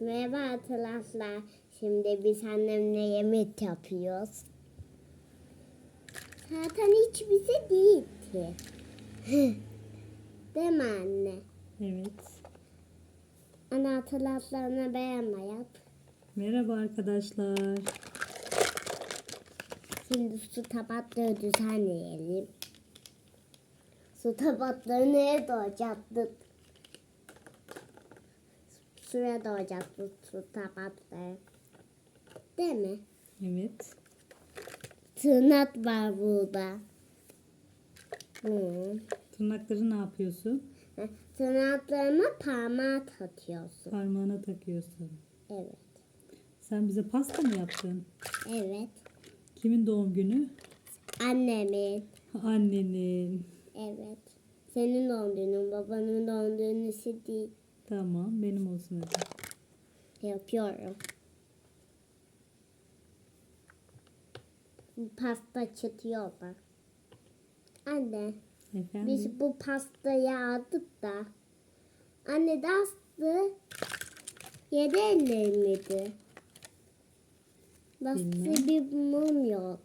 Merhaba arkadaşlar. Şimdi biz annemle yemek yapıyoruz. Zaten hiç bize değil ki. Değil mi anne? Evet. Ana hatırlatlarına beğenme yap. Merhaba arkadaşlar. Şimdi su tabakları düzenleyelim. Su tabakları neye doğacaktı? Suya doğacaktı su tabakları. Değil mi? Evet. Tırnak var burada. Hı. Tırnakları ne yapıyorsun? Tırnaklarıma parmağı takıyorsun. Parmağına takıyorsun. Evet. Sen bize pasta mı yaptın? Evet. Kimin doğum günü? Annemin. Annenin. Evet. Senin doğum günün, babanın doğum günü değil. Tamam benim olsun hadi. Yapıyorum. Pasta çıtıyor bak. Anne, Efendim? biz bu pastayı aldık da. Anne de astı. Yedi elleriydi. Bastı Bilmem. bir mum yok.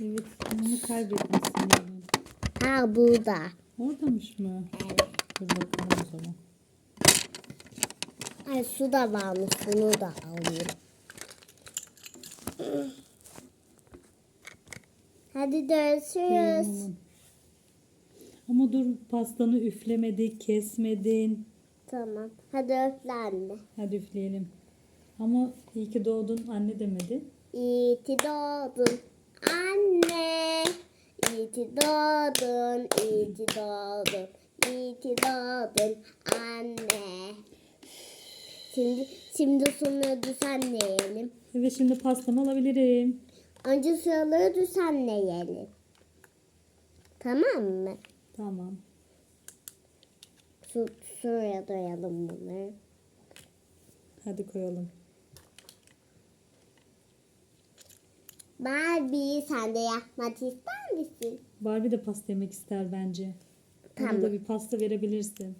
Evet bunu kaybetmişsin. Ha burada. Oradamış mı? Evet. Dur bakalım o zaman. Ay su da varmış. Bunu da alayım. Hadi görüşürüz. Tamam. Ama dur pastanı üflemedin, kesmedin. Tamam. Hadi öple anne. Hadi üfleyelim. Ama iyi ki doğdun anne demedi. İyi ki doğdun anne. İyi ki doğdun, iyi ki doğdun. İyi ki doğdun anne. Şimdi şimdi sunları düzenleyelim. Evet şimdi pastamı alabilirim. Önce sıraları düzenleyelim. Tamam mı? Tamam. Su, şuraya doyalım bunları. Hadi koyalım. Barbie sen de yapmak ister misin? Barbie de pasta yemek ister bence. Ona Tamam. da bir pasta verebilirsin.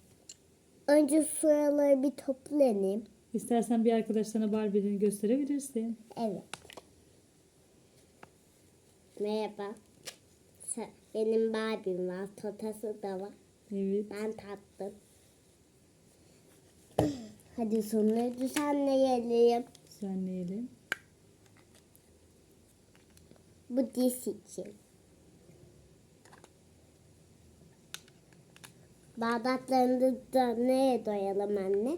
Önce sıraları bir toplayalım. İstersen bir arkadaşlarına Barbie'ni gösterebilirsin. Evet. Merhaba. Benim Barbie'm var. Totası da var. Evet. Ben tattım. Hadi sonları düzenleyelim. Düzenleyelim. Bu diş için. Bardaklarını da neye doyalım anne?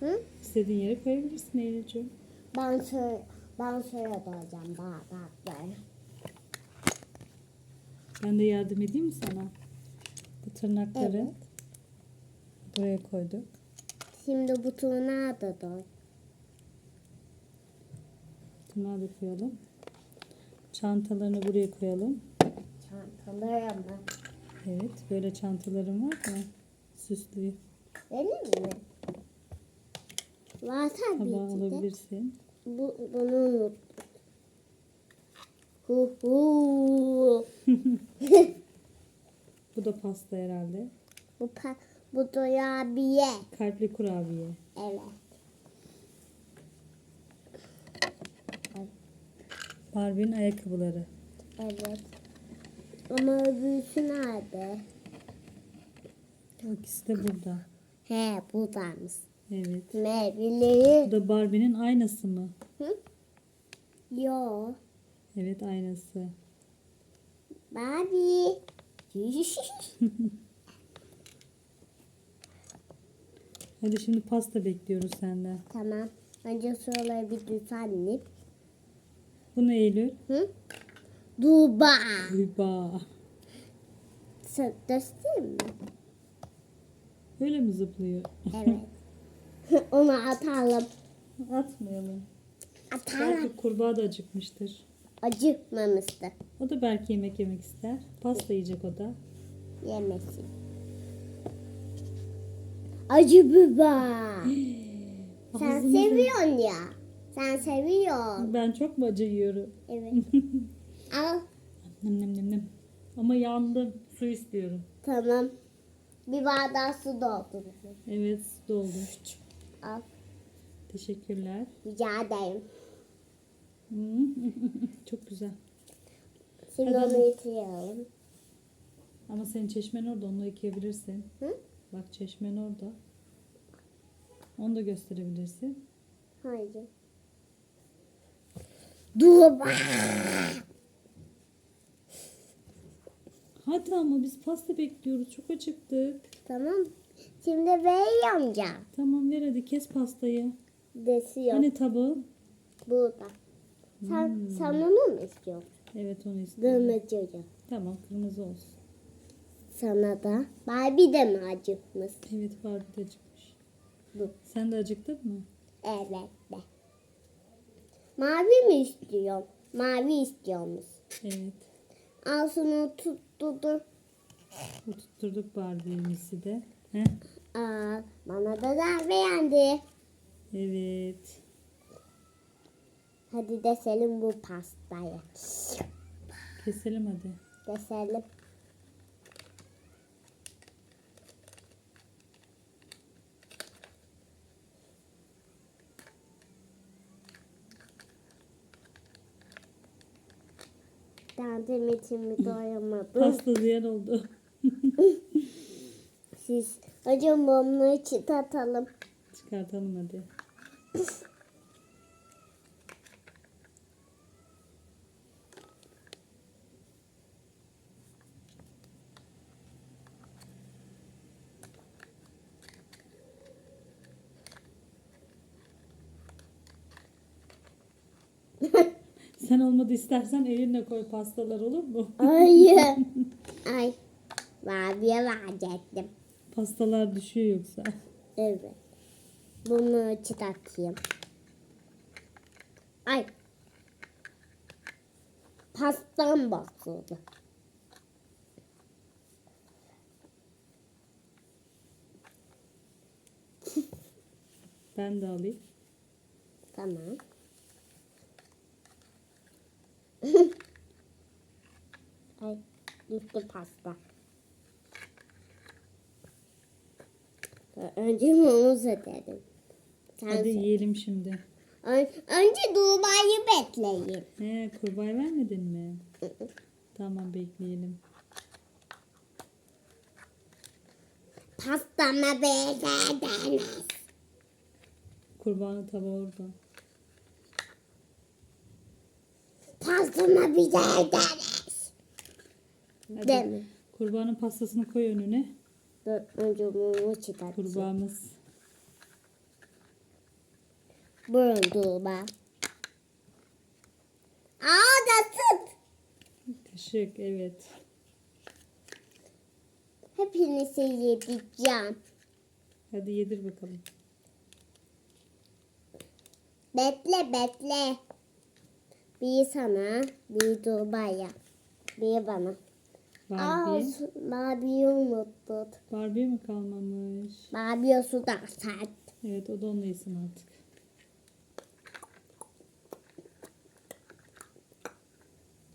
Hı? İstediğin yere koyabilirsin Eylül'cüğüm. Ben şöyle, ben şöyle doyacağım bardakları. Ben de yardım edeyim mi sana? Bu tırnakları Evet. buraya koyduk. Şimdi bu turnağı da doy. Tırnağı da koyalım. Çantalarını buraya koyalım. Çantaları mı? Evet. Böyle çantalarım var mı? Süslü Benim mi? Var tabii tabağı ki de. alabilirsin. Bu, bunu unuttum. Hu hu. Bu da pasta herhalde. bu, pa, bu doyabiye. Kalpli kurabiye. Evet. Barbie'nin ayakkabıları. Evet. Ama öbürsü nerede? O ikisi de burada. He buradaymış. Evet. Bu bileyim. da Barbie'nin aynası mı? Hı? Yo. Evet aynası. Barbie. Hadi şimdi pasta bekliyoruz senden. tamam. Önce sıraları bir düzenleyip. Bu ne Eylül? Hı? Duba. Hüba. Sen göstereyim mi? Öyle mi zıplıyor? Evet. Onu atalım. Atmayalım. Atalım. Belki kurbağa da acıkmıştır. Acıkmamıştı. O da belki yemek yemek ister. Pasta yiyecek o da. Yemesin. Acı biber. Sen seviyorsun ya. Sen seviyorsun. Ben çok mu acı yiyorum? Evet. Al. Nem nem nem nem. Ama yandım. Su istiyorum. Tamam. Bir bardak su doldurdum. Evet doldu. Al. Teşekkürler. Rica ederim. Çok güzel. Şimdi Hadi. onu yitirelim. Ama senin çeşmen orada. Onu ekleyebilirsin. Hı? Bak çeşmen orada. Onu da gösterebilirsin. Haydi. Dur bak. Hadi ama biz pasta bekliyoruz. Çok acıktık. Tamam. Şimdi Bey amca. Tamam ver hadi kes pastayı. Desiyor. Hani tabağı? Burada. Sen, Hmm. sen onu mu istiyorsun? Evet onu istiyorum. Hocam. Tamam kırmızı olsun. Sana da. Barbie de mi acıkmış? Evet Barbie de acıkmış. Bu. Sen de acıktın mı? Evet de. Mavi mi istiyorum? Mavi istiyormuş. Evet. Al şunu tutturdu. Tutturduk Barbie'mizi de. Heh. Aa, bana da da beğendi. Evet. Hadi deselim bu pastayı. Keselim hadi. Deselim. Dandım içimi doyamadım. Pasta ziyan oldu. Siz hocam bunu çıtatalım. Çıkartalım hadi. Sen olmadı istersen elinle koy pastalar olur mu? Hayır. Ay. Maviye verecektim. Pastalar düşüyor yoksa. Evet. Bunu çıkartayım. Ay. Pastam basıldı. Ben de alayım. Tamam. Ay, düştü pasta. Önce mumuz. Sen Hadi söyle. yiyelim şimdi. Ön- Önce Dubai'yi bekleyin. He, kurbağa vermedin mi? Tamam bekleyelim. Pastama beğendiniz. Kurbağanın tabağı orada. Pastama beğendiniz. Hadi Değil mi? Kurbağanın pastasını koy önüne. Dur, önce mumu çıkartayım. Kurbağamız. Buyurun Duba. Aa da tut. Kaşık evet. Hepinizi yedireceğim. Hadi yedir bakalım. Bekle bekle. Bir sana, bir Duba'ya. Bir bana. Aa, Barbie. su- Barbie'yi unuttuk. Barbie mi kalmamış? Barbie su da sert. Evet o da onu yesin artık.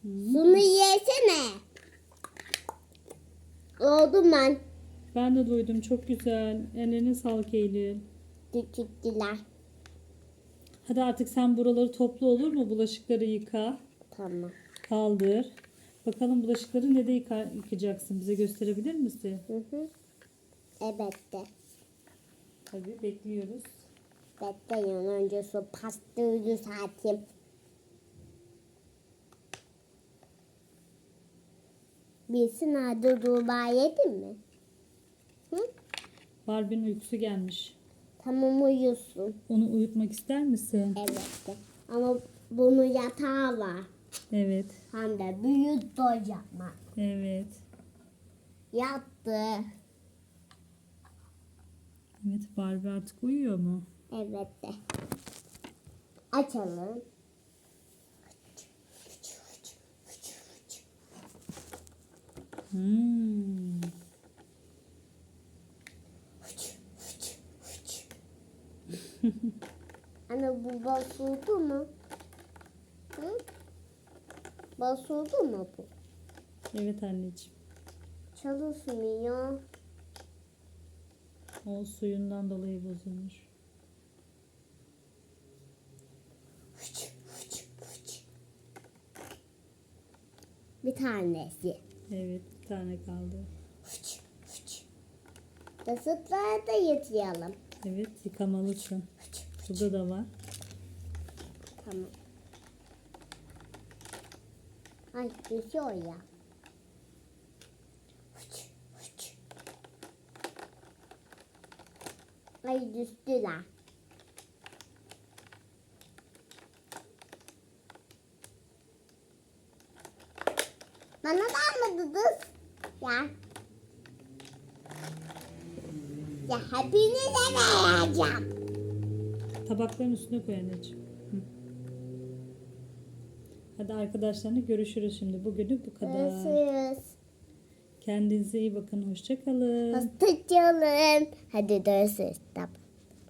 Şunu yesene. Oldu ben. Ben de duydum çok güzel. Ellerine sağlık Eylül. Tükürdüler. Hadi artık sen buraları topla olur mu? Bulaşıkları yıka. Tamam. Kaldır. Bakalım bulaşıkları ne de yıka, yıkacaksın? Bize gösterebilir misin? Hı hı. Evet de. Tabii bekliyoruz. Bekleyin önce şu pastayı düzelteyim. Bilsin adı Duba yedin mi? Hı? Barbie'nin uykusu gelmiş. Tamam uyusun. Onu uyutmak ister misin? Evet de. Ama bunun yatağı var. Evet. Hem de büyük kocaman. Evet. Yattı. Evet Barbie artık uyuyor mu? Evet de. Açalım. Hmm. Anne bu basıldı mı? Hı? Bana sordu mu bu? Evet anneciğim. Çalışmıyor. O suyundan dolayı bozulmuş. Bir tanesi. Evet bir tane kaldı. Kasıtlarda yıkayalım. Evet yıkamalısın. Burada da var. Tamam. Ay düşüyor ya. Fıç, fıç. Ay düştüler. Bana da almadınız. Ya. Ya hepinize vereceğim. Tabakların üstüne koy anneciğim. Hadi arkadaşlarla görüşürüz şimdi. Bugünlük bu kadar. Görüşürüz. Kendinize iyi bakın. Hoşça kalın. Hoşçakalın. Hadi görüşürüz.